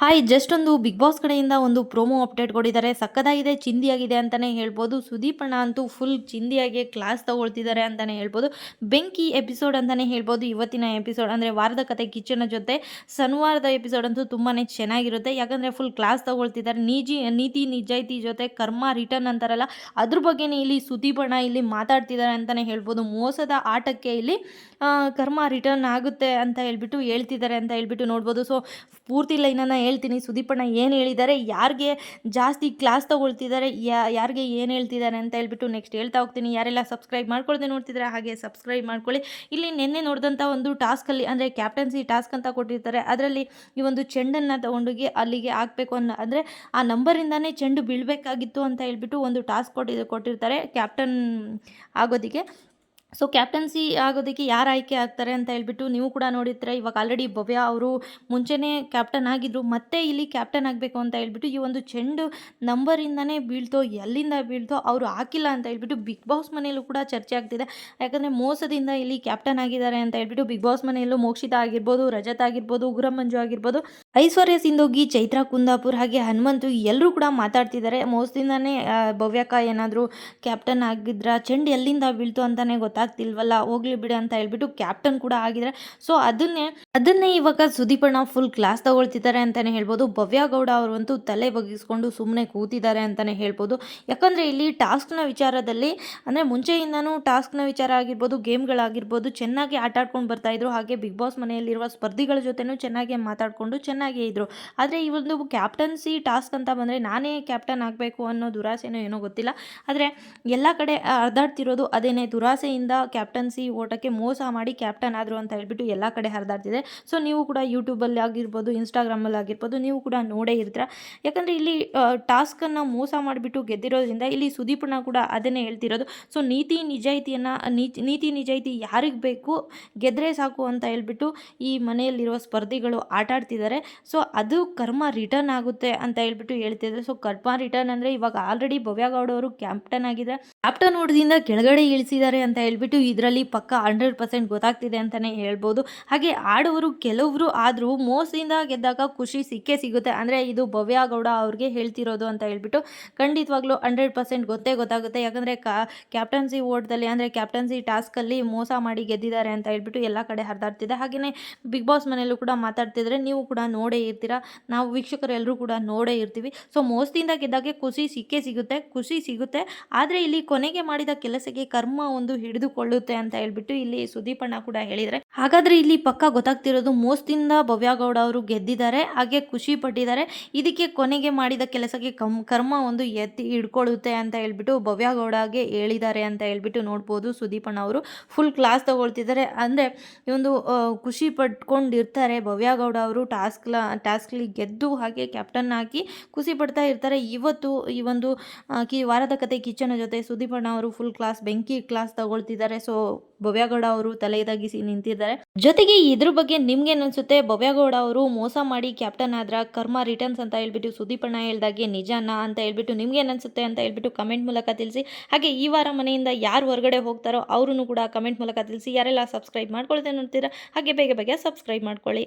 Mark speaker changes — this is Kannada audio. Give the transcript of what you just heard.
Speaker 1: ಹಾಯ್ ಜಸ್ಟ್ ಒಂದು ಬಿಗ್ ಬಾಸ್ ಕಡೆಯಿಂದ ಒಂದು ಪ್ರೋಮೋ ಅಪ್ಡೇಟ್ ಕೊಟ್ಟಿದ್ದಾರೆ. ಸಕ್ಕದಾಗಿದೆ ಚಿಂದಿಯಾಗಿದೆ ಅಂತಲೇ ಹೇಳ್ಬೋದು. ಸುದೀಪ್ ಅಣ್ಣ ಅಂತೂ ಫುಲ್ ಚಿಂದಿಯಾಗಿ ಕ್ಲಾಸ್ ತಗೊಳ್ತಿದ್ದಾರೆ ಅಂತಲೇ ಹೇಳ್ಬೋದು. ಬೆಂಕಿ ಎಪಿಸೋಡ್ ಅಂತಲೇ ಹೇಳ್ಬೋದು ಇವತ್ತಿನ ಎಪಿಸೋಡ್ ಅಂದರೆ ವಾರದ ಕತೆ ಕಿಚನ ಜೊತೆ ಶನಿವಾರದ ಎಪಿಸೋಡ್ ಅಂತೂ ತುಂಬಾ ಚೆನ್ನಾಗಿರುತ್ತೆ. ಯಾಕಂದರೆ ಫುಲ್ ಕ್ಲಾಸ್ ತಗೊಳ್ತಿದ್ದಾರೆ. ನೀಜಿ, ನೀತಿ, ನಿಜಾಯಿತಿ ಜೊತೆ ಕರ್ಮ ರಿಟರ್ನ್ ಅಂತಾರಲ್ಲ, ಅದ್ರ ಬಗ್ಗೆನೇ ಇಲ್ಲಿ ಸುದೀಪ್ ಅಣ್ಣ ಇಲ್ಲಿ ಮಾತಾಡ್ತಿದ್ದಾರೆ ಅಂತಲೇ ಹೇಳ್ಬೋದು. ಮೋಸದ ಆಟಕ್ಕೆ ಇಲ್ಲಿ ಕರ್ಮ ರಿಟರ್ನ್ ಆಗುತ್ತೆ ಅಂತ ಹೇಳ್ಬಿಟ್ಟು ಹೇಳ್ತಿದ್ದಾರೆ ಅಂತ ಹೇಳ್ಬಿಟ್ಟು ನೋಡ್ಬೋದು. ಸೊ ಪೂರ್ತಿ ಲೈನನ್ನು ಹೇಳ್ತೀನಿ. ಸುದೀಪಣ್ಣ ಏನು ಹೇಳಿದ್ದಾರೆ? ಯಾರಿಗೆ ಜಾಸ್ತಿ ಕ್ಲಾಸ್ ತೊಗೊಳ್ತಿದ್ದಾರೆ? ಯಾರಿಗೆ ಏನು ಹೇಳ್ತಿದ್ದಾರೆ ಅಂತ ಹೇಳ್ಬಿಟ್ಟು ನೆಕ್ಸ್ಟ್ ಹೇಳ್ತಾ ಹೋಗ್ತೀನಿ. ಯಾರೆಲ್ಲ ಸಬ್ಸ್ಕ್ರೈಬ್ ಮಾಡ್ಕೊಳ್ದೆ ನೋಡ್ತಿದ್ದಾರೆ ಹಾಗೆ ಸಬ್ಸ್ಕ್ರೈಬ್ ಮಾಡ್ಕೊಳ್ಳಿ. ಇಲ್ಲಿ ನಿನ್ನೆ ನೋಡಿದಂಥ ಒಂದು ಟಾಸ್ಕಲ್ಲಿ ಅಂದರೆ ಕ್ಯಾಪ್ಟನ್ಸಿ ಟಾಸ್ಕ್ ಅಂತ ಕೊಟ್ಟಿರ್ತಾರೆ. ಅದರಲ್ಲಿ ಈ ಒಂದು ಚೆಂಡನ್ನು ತೊಗೊಂಡೋಗಿ ಅಲ್ಲಿಗೆ ಹಾಕಬೇಕು ಅನ್ನೋ ಅಂದರೆ ಆ ನಂಬರಿಂದನೇ ಚೆಂಡು ಬೀಳಬೇಕಾಗಿತ್ತು ಅಂತ ಹೇಳ್ಬಿಟ್ಟು ಒಂದು ಟಾಸ್ಕ್ ಕೊಟ್ಟಿದ್ದು ಕೊಟ್ಟಿರ್ತಾರೆ ಕ್ಯಾಪ್ಟನ್ ಆಗೋದಕ್ಕೆ. ಸೊ ಕ್ಯಾಪ್ಟನ್ಸಿ ಆಗೋದಕ್ಕೆ ಯಾರು ಆಯ್ಕೆ ಆಗ್ತಾರೆ ಅಂತ ಹೇಳ್ಬಿಟ್ಟು ನೀವು ಕೂಡ ನೋಡಿದ್ರೆ ಇವಾಗ ಆಲ್ರೆಡಿ ಭವ್ಯ ಅವರು ಮುಂಚೆನೇ ಕ್ಯಾಪ್ಟನ್ ಆಗಿದ್ರು, ಮತ್ತೆ ಇಲ್ಲಿ ಕ್ಯಾಪ್ಟನ್ ಆಗಬೇಕು ಅಂತ ಹೇಳ್ಬಿಟ್ಟು ಈ ಒಂದು ಚೆಂಡು ನಂಬರಿಂದನೇ ಬೀಳ್ತೋ, ಎಲ್ಲಿಂದ ಬೀಳ್ತೋ ಅವರು ಹಾಕಿಲ್ಲ ಅಂತ ಹೇಳ್ಬಿಟ್ಟು ಬಿಗ್ ಬಾಸ್ ಮನೆಯಲ್ಲೂ ಕೂಡ ಚರ್ಚೆ ಆಗ್ತಿದೆ. ಯಾಕಂದರೆ ಮೋಸದಿಂದ ಇಲ್ಲಿ ಕ್ಯಾಪ್ಟನ್ ಆಗಿದ್ದಾರೆ ಅಂತ ಹೇಳ್ಬಿಟ್ಟು ಬಿಗ್ ಬಾಸ್ ಮನೆಯಲ್ಲೂ ಮೋಕ್ಷಿತ ಆಗಿರ್ಬೋದು, ರಜತ್ ಆಗಿರ್ಬೋದು ಉಗ್ರಮಂಜು ಆಗಿರ್ಬೋದು, ಐಶ್ವರ್ಯ ಸಿಂಧೋಗಿ, ಚೈತ್ರಾ ಕುಂದಾಪುರ್ ಹಾಗೆ ಹನುಮಂತು ಎಲ್ಲರೂ ಕೂಡ ಮಾತಾಡ್ತಿದ್ದಾರೆ. ಮೋಸದಿಂದನೇ ಭವ್ಯಕ ಏನಾದರೂ ಕ್ಯಾಪ್ಟನ್ ಆಗಿದ್ರ, ಚೆಂಡು ಎಲ್ಲಿಂದ ಬೀಳ್ತು ಅಂತಾನೆ ಗೊತ್ತಾಗ್ತಿಲ್ವಲ್ಲ, ಹೋಗ್ಲಿ ಬಿಡಿ ಅಂತ ಹೇಳ್ಬಿಟ್ಟು ಕ್ಯಾಪ್ಟನ್ ಕೂಡ ಆಗಿದ್ದಾರೆ. ಸೊ ಅದನ್ನೇ ಅದನ್ನೇ ಇವಾಗ ಸುದೀಪಣ್ಣ ಫುಲ್ ಕ್ಲಾಸ್ ತಗೊಳ್ತಿದ್ದಾರೆ ಅಂತಾನೆ ಹೇಳ್ಬೋದು. ಭವ್ಯ ಗೌಡ ಅವರಂತೂ ತಲೆ ಬಗ್ಗಿಸ್ಕೊಂಡು ಸುಮ್ಮನೆ ಕೂತಿದ್ದಾರೆ ಅಂತಾನೆ ಹೇಳ್ಬೋದು. ಯಾಕಂದರೆ ಇಲ್ಲಿ ಟಾಸ್ಕ್ನ ವಿಚಾರದಲ್ಲಿ, ಅಂದರೆ ಮುಂಚೆಯಿಂದನೂ ಟಾಸ್ಕ್ನ ವಿಚಾರ ಆಗಿರ್ಬೋದು ಗೇಮ್ಗಳಾಗಿರ್ಬೋದು ಚೆನ್ನಾಗಿ ಆಟಾಡ್ಕೊಂಡು ಬರ್ತಾ ಇದ್ರು. ಹಾಗೆ ಬಿಗ್ ಬಾಸ್ ಮನೆಯಲ್ಲಿರುವ ಸ್ಪರ್ಧಿಗಳ ಜೊತೆನೂ ಚೆನ್ನಾಗಿ ಮಾತಾಡಿಕೊಂಡು ಚೆನ್ನಾಗೇ ಇದ್ರು. ಆದರೆ ಈ ಒಂದು ಕ್ಯಾಪ್ಟನ್ಸಿ ಟಾಸ್ಕ್ ಅಂತ ಬಂದರೆ ನಾನೇ ಕ್ಯಾಪ್ಟನ್ ಆಗಬೇಕು ಅನ್ನೋ ದುರಾಸೆನೋ ಏನೋ ಗೊತ್ತಿಲ್ಲ. ಆದರೆ ಎಲ್ಲ ಕಡೆ ಅರ್ಧಾಡ್ತಿರೋದು ಅದೇನೇ ದುರಾಸೆಯಿಂದ ಕ್ಯಾಪ್ಟನ್ಸಿ ಓಟಕ್ಕೆ ಮೋಸ ಮಾಡಿ ಕ್ಯಾಪ್ಟನ್ ಆದರು ಅಂತ ಹೇಳ್ಬಿಟ್ಟು ಎಲ್ಲ ಕಡೆ ಹರಿದಾಡ್ತಿದೆ. ಸೊ ನೀವು ಕೂಡ ಯೂಟ್ಯೂಬಲ್ಲಿ ಆಗಿರ್ಬೋದು ಇನ್ಸ್ಟಾಗ್ರಾಮಲ್ಲಿ ಆಗಿರ್ಬೋದು, ನೀವು ಕೂಡ ನೋಡೇ ಇರ್ತೀರ. ಯಾಕಂದರೆ ಇಲ್ಲಿ ಟಾಸ್ಕನ್ನು ಮೋಸ ಮಾಡಿಬಿಟ್ಟು ಗೆದ್ದಿರೋದ್ರಿಂದ ಇಲ್ಲಿ ಸುದೀಪಣ್ಣ ಕೂಡ ಅದನ್ನೇ ಹೇಳ್ತಿರೋದು. ಸೊ ನೀತಿ ನಿಜಾಯಿತಿಯನ್ನು ನೀತಿ ನೀತಿ ನಿಜಾಯಿತಿ ಯಾರಿಗೆ ಬೇಕು ಗೆದ್ದರೆ ಸಾಕು ಅಂತ ಹೇಳ್ಬಿಟ್ಟು ಈ ಮನೆಯಲ್ಲಿರುವ ಸ್ಪರ್ಧಿಗಳು ಆಟ ಆಡ್ತಿದ್ದಾರೆ. ಸೊ ಅದು ಕರ್ಮ ರಿಟರ್ನ್ ಆಗುತ್ತೆ ಅಂತ ಹೇಳ್ಬಿಟ್ಟು ಹೇಳ್ತಿದ್ದಾರೆ ಸೊ ಕರ್ಮ ರಿಟರ್ನ್ ಅಂದರೆ ಇವಾಗ ಆಲ್ರೆಡಿ ಭವ್ಯಗೌಡ ಅವರು ಕ್ಯಾಪ್ಟನ್ ಆಗಿದ್ದಾರೆ ಕ್ಯಾಪ್ಟನ್ ಹೊಡೆದಿಂದ ಕೆಳಗಡೆ ಇಳಿಸಿದ್ದಾರೆ ಅಂತ ಹೇಳ್ಬಿಟ್ಟು ಇದರಲ್ಲಿ ಪಕ್ಕ ಹಂಡ್ರೆಡ್ ಪರ್ಸೆಂಟ್ ಗೊತ್ತಾಗ್ತಿದೆ ಅಂತಲೇ ಹೇಳ್ಬೋದು. ಹಾಗೆ ಆಡುವರು ಕೆಲವರು ಆದರೂ ಮೋಸದಿಂದ ಗೆದ್ದಾಗ ಖುಷಿ ಸಿಕ್ಕೇ ಸಿಗುತ್ತೆ. ಅಂದರೆ ಇದು ಭವ್ಯ ಗೌಡ ಅವ್ರಿಗೆ ಹೇಳ್ತಿರೋದು ಅಂತ ಹೇಳ್ಬಿಟ್ಟು ಖಂಡಿತವಾಗ್ಲೂ ಹಂಡ್ರೆಡ್ ಪರ್ಸೆಂಟ್ ಗೊತ್ತೇ ಗೊತ್ತಾಗುತ್ತೆ. ಯಾಕಂದರೆ ಕಾ, ಕ್ಯಾಪ್ಟನ್ಸಿ ಓಟ್ದಲ್ಲಿ ಅಂದರೆ ಕ್ಯಾಪ್ಟನ್ಸಿ ಟಾಸ್ಕಲ್ಲಿ ಮೋಸ ಮಾಡಿ ಗೆದ್ದಿದ್ದಾರೆ ಅಂತ ಹೇಳ್ಬಿಟ್ಟು ಎಲ್ಲ ಕಡೆ ಹರಿದಾಡ್ತಿದೆ. ಹಾಗೆಯೇ ಬಿಗ್ ಬಾಸ್ ಮನೆಯಲ್ಲೂ ಕೂಡ ಮಾತಾಡ್ತಿದ್ರೆ ನೀವು ಕೂಡ ನೋಡೇ ಇರ್ತೀರಾ. ನಾವು ವೀಕ್ಷಕರೆಲ್ಲರೂ ಕೂಡ ನೋಡೇ ಇರ್ತೀವಿ. ಸೊ ಮೋಸದಿಂದ ಗೆದ್ದಾಗೆ ಖುಷಿ ಸಿಕ್ಕೇ ಸಿಗುತ್ತೆ, ಖುಷಿ ಸಿಗುತ್ತೆ. ಆದರೆ ಇಲ್ಲಿ ಕೊನೆಗೆ ಮಾಡಿದ ಕೆಲಸಕ್ಕೆ ಕರ್ಮ ಒಂದು ಹಿಡಿದುಕೊಳ್ಳುತ್ತೆ ಅಂತ ಹೇಳ್ಬಿಟ್ಟು ಇಲ್ಲಿ ಸುದೀಪಣ್ಣ ಕೂಡ ಹೇಳಿದರೆ ಹಾಗಾದ್ರೆ ಇಲ್ಲಿ ಪಕ್ಕ ಗೊತ್ತಾಗ್ತಿರೋದು ಮೋಸ್ತಿಂದ ಭವ್ಯಗೌಡ ಅವರು ಗೆದ್ದಿದ್ದಾರೆ, ಹಾಗೆ ಖುಷಿ ಪಟ್ಟಿದ್ದಾರೆ. ಇದಕ್ಕೆ ಕೊನೆಗೆ ಮಾಡಿದ ಕೆಲಸಕ್ಕೆ ಕಮ್, ಕರ್ಮ ಒಂದು ಎತ್ತಿ ಹಿಡ್ಕೊಳ್ಳುತ್ತೆ ಅಂತ ಹೇಳ್ಬಿಟ್ಟು ಭವ್ಯಗೌಡಗೆ ಹೇಳಿದ್ದಾರೆ ಅಂತ ಹೇಳ್ಬಿಟ್ಟು ನೋಡ್ಬೋದು ಅಣ್ಣ ಅವರು. ಫುಲ್ ಕ್ಲಾಸ್ ತಗೊಳ್ತಿದ್ದಾರೆ. ಅಂದ್ರೆ ಈ ಒಂದು ಖುಷಿ ಪಟ್ಕೊಂಡಿರ್ತಾರೆ ಭವ್ಯಗೌಡ ಅವರು. ಟಾಸ್ಕ್ ಟಾಸ್ಕ್ ಗೆದ್ದು ಹಾಗೆ ಕ್ಯಾಪ್ಟನ್ ಹಾಕಿ ಖುಷಿ ಪಡ್ತಾ ಇರ್ತಾರೆ. ಇವತ್ತು ಈ ಒಂದು ವಾರದ ಕತೆ ಕಿಚನ್ ಜೊತೆ ಸುದೀಪಣ್ಣ ಅವರು ಫುಲ್ ಕ್ಲಾಸ್ ಬೆಂಕಿ ಕ್ಲಾಸ್ ತಗೊಳ್ತಿದ್ದಾರೆ. ಸೊ ಭವ್ಯಗೌಡ ಅವರು ತಲೆ ಇದಾಗಿಸಿ ನಿಂತಿದ್ದಾರೆ. ಜೊತೆಗೆ ಇದ್ರ ಬಗ್ಗೆ ನಿಮ್ಗೆ ಅನ್ಸುತ್ತೆ ಭವ್ಯಗೌಡ ಅವರು ಮೋಸ ಮಾಡಿ ಕ್ಯಾಪ್ಟನ್ ಆದ್ರ ಕರ್ಮ ರಿಟರ್ನ್ಸ್ ಅಂತ ಹೇಳ್ಬಿಟ್ಟು ಸುದೀಪಣ್ಣ ಹೇಳ್ದಾಗೆ ನಿಜಾನ ಅಂತ ಹೇಳ್ಬಿಟ್ಟು ನಿಮ್ಗೆ ಅನ್ಸುತ್ತೆ ಅಂತ ಹೇಳ್ಬಿಟ್ಟು ಕಮೆಂಟ್ ಮೂಲಕ ತಿಳಿಸಿ. ಹಾಗೆ ಈ ವಾರ ಮನೆಯಿಂದ ಯಾರು ಹೊರಗಡೆ ಹೋಗ್ತಾರೋ ಅವ್ರೂ ಕೂಡ ಕಮೆಂಟ್ ಮೂಲಕ ತಿಳಿಸಿ. ಯಾರೆಲ್ಲ ಸಬ್ಸ್ಕ್ರೈಬ್ ಮಾಡ್ಕೊಳ್ತೇನೆ ನೋಡ್ತೀರಾ, ಹಾಗೆ ಬೇಗ ಬೇಗ ಸಬ್ಸ್ಕ್ರೈಬ್ ಮಾಡ್ಕೊಳ್ಳಿ.